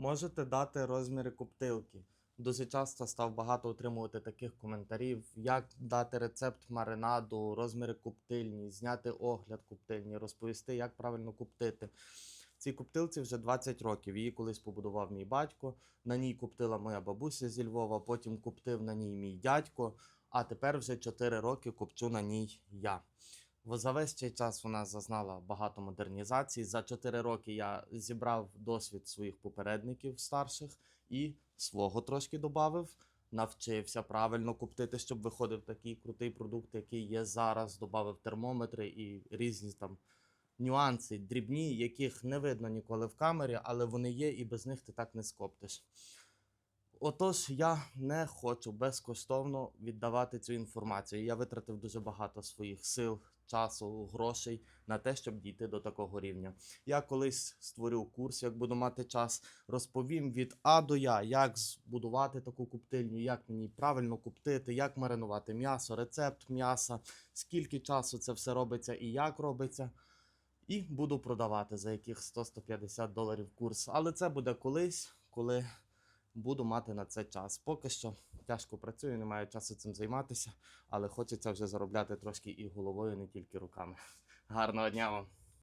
Можете дати розміри коптилки. Дуже часто став багато отримувати таких коментарів, як дати рецепт маринаду, розміри коптильні, зняти огляд коптильні, розповісти, як правильно коптити. Цій коптилці вже 20 років. Її колись побудував мій батько. На ній коптила моя бабуся зі Львова, потім коптив на ній мій дядько, а тепер вже 4 роки копчу на ній я. За весь цей час вона зазнала багато модернізацій. За 4 роки я зібрав досвід своїх попередників старших і свого трошки додав. Навчився правильно коптити, щоб виходив такий крутий продукт, який є зараз. Добавив термометри і різні там нюанси, дрібні, яких не видно ніколи в камері, але вони є, і без них ти так не скоптиш. Отож, я не хочу безкоштовно віддавати цю інформацію. Я витратив дуже багато своїх сил, часу, грошей на те, щоб дійти до такого рівня. Я колись створю курс, як буду мати час, розповім від А до Я, як збудувати таку куптильню, як ній правильно куптити, як маринувати м'ясо, рецепт м'яса, скільки часу це все робиться і як робиться. І буду продавати за яких 100-150 доларів курс. Але це буде колись, коли буду мати на це час. Поки що тяжко працюю, не маю часу цим займатися, але хочеться вже заробляти трошки і головою, не тільки руками. Гарного дня вам!